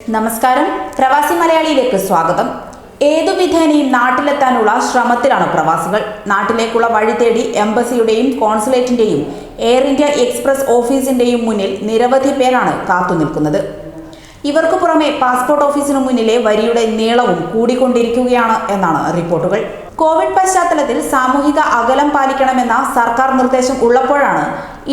നമസ്കാരം. പ്രവാസി മലയാളിയിലേക്ക് സ്വാഗതം. ഏതുവിധേനയും നാട്ടിലെത്താനുള്ള ശ്രമത്തിലാണ് പ്രവാസികൾ. നാട്ടിലേക്കുള്ള വഴി തേടി എംബസിയുടെയും കോൺസുലേറ്റിന്റെയും എയർ ഇന്ത്യ എക്സ്പ്രസ് ഓഫീസിന്റെയും മുന്നിൽ നിരവധി പേരാണ് കാത്തുനിൽക്കുന്നത് ഇവർക്ക് പുറമെ പാസ്പോർട്ട് ഓഫീസിനു മുന്നിലെ വരിയുടെ നീളവും കൂടിക്കൊണ്ടിരിക്കുകയാണ് എന്നാണ് റിപ്പോർട്ടുകൾ. കോവിഡ് പശ്ചാത്തലത്തിൽ സാമൂഹിക അകലം പാലിക്കണമെന്ന സർക്കാർ നിർദ്ദേശം ഉള്ളപ്പോഴാണ്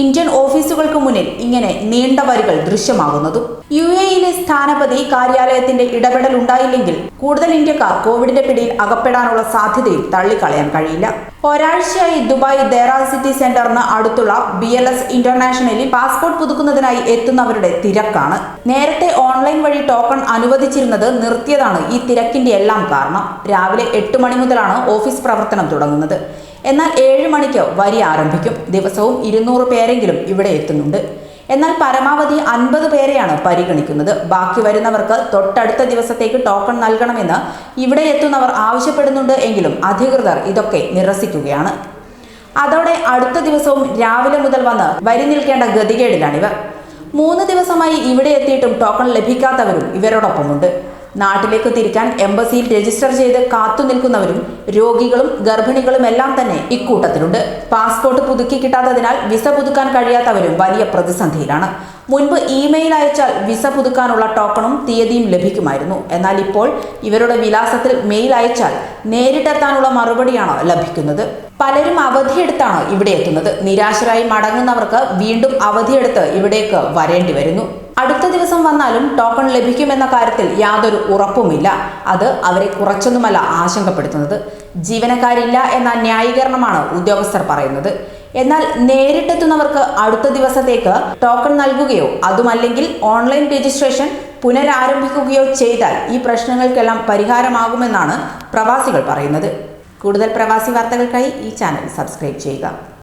ഇന്ത്യൻ ഓഫീസുകൾക്ക് മുന്നിൽ ഇങ്ങനെ നീണ്ട വരികൾ ദൃശ്യമാകുന്നതും. യു എയിലെ സ്ഥാനപതി കാര്യാലയത്തിന്റെ ഇടപെടൽ ഉണ്ടായില്ലെങ്കിൽ കൂടുതൽ ഇന്ത്യക്കാർ കോവിഡിന്റെ പിടിയിൽ അകപ്പെടാനുള്ള സാധ്യതയും തള്ളിക്കളയാൻ കഴിയില്ല. ഒരാഴ്ചയായി ദുബായ് ദേറ സിറ്റി സെന്ററിന് അടുത്തുള്ള ബി എൽ എസ് ഇന്റർനാഷണലിൽ പാസ്പോർട്ട് പുതുക്കുന്നതിനായി എത്തുന്നവരുടെ തിരക്കാണ്. നേരത്തെ ഓൺലൈൻ വഴി ടോക്കൺ അനുവദിച്ചിരുന്നത് നിർത്തിയതാണ് ഈ തിരക്കിന്റെ എല്ലാം കാരണം. രാവിലെ എട്ട് മണി മുതലാണ് ഓഫീസ് പ്രവർത്തനം തുടങ്ങുന്നത്. എന്നാൽ ഏഴ് മണിക്ക് വരി ആരംഭിക്കും. ദിവസവും ഇരുന്നൂറ് പേരെങ്കിലും ഇവിടെ എത്തുന്നുണ്ട്. എന്നാൽ പരമാവധി അൻപത് പേരെയാണ് പരിഗണിക്കുന്നത്. ബാക്കി വരുന്നവർക്ക് തൊട്ടടുത്ത ദിവസത്തേക്ക് ടോക്കൺ നൽകണമെന്ന് ഇവിടെ എത്തുന്നവർ ആവശ്യപ്പെടുന്നുണ്ട് എങ്കിലും അധികൃതർ ഇതൊക്കെ നിരസിക്കുകയാണ്. അതോടെ അടുത്ത ദിവസവും രാവിലെ മുതൽ വന്ന് വരി നിൽക്കേണ്ട ഗതികേടിലാണിവർ. മൂന്ന് ദിവസമായി ഇവിടെ എത്തിയിട്ടും ടോക്കൺ ലഭിക്കാത്തവരും ഇവരോടൊപ്പമുണ്ട്. നാട്ടിലേക്ക് തിരിക്കാൻ എംബസിയിൽ രജിസ്റ്റർ ചെയ്ത് കാത്തുനിൽക്കുന്നവരും രോഗികളും ഗർഭിണികളും എല്ലാം തന്നെ ഇക്കൂട്ടത്തിലുണ്ട്. പാസ്പോർട്ട് പുതുക്കി കിട്ടാത്തതിനാൽ വിസ പുതുക്കാൻ കഴിയാത്തവരും വലിയ പ്രതിസന്ധിയിലാണ്. മുൻപ് ഇമെയിൽ അയച്ചാൽ വിസ പുതുക്കാനുള്ള ടോക്കണും തീയതിയും ലഭിക്കുമായിരുന്നു. എന്നാൽ ഇപ്പോൾ ഇവരുടെ വിലാസത്തിൽ മെയിൽ അയച്ചാൽ നേരിട്ടെത്താനുള്ള മറുപടിയാണ് ലഭിക്കുന്നത്? പലരും അവധിയെടുത്താണ് ഇവിടെ എത്തുന്നത്. നിരാശരായി മടങ്ങുന്നവർക്ക് വീണ്ടും അവധിയെടുത്ത് ഇവിടേക്ക് വരേണ്ടി വരുന്നു. അടുത്ത ദിവസം വന്നാലും ടോക്കൺ ലഭിക്കുമെന്ന കാര്യത്തിൽ യാതൊരു ഉറപ്പുമില്ല. അത് അവരെ കുറച്ചൊന്നുമല്ല ആശങ്കപ്പെടുത്തുന്നത്. ജീവനക്കാരില്ല എന്ന ന്യായീകരണമാണ് ഉദ്യോഗസ്ഥർ പറയുന്നത്. എന്നാൽ നേരിട്ടെത്തുന്നവർക്ക് അടുത്ത ദിവസത്തേക്ക് ടോക്കൺ നൽകുകയോ അതുമല്ലെങ്കിൽ ഓൺലൈൻ രജിസ്ട്രേഷൻ പുനരാരംഭിക്കുകയോ ചെയ്താൽ ഈ പ്രശ്നങ്ങൾക്കെല്ലാം പരിഹാരമാകുമെന്നാണ് പ്രവാസികൾ പറയുന്നത്. കൂടുതൽ പ്രവാസി വാർത്തകൾക്കായി ഈ ചാനൽ സബ്സ്ക്രൈബ് ചെയ്യുക.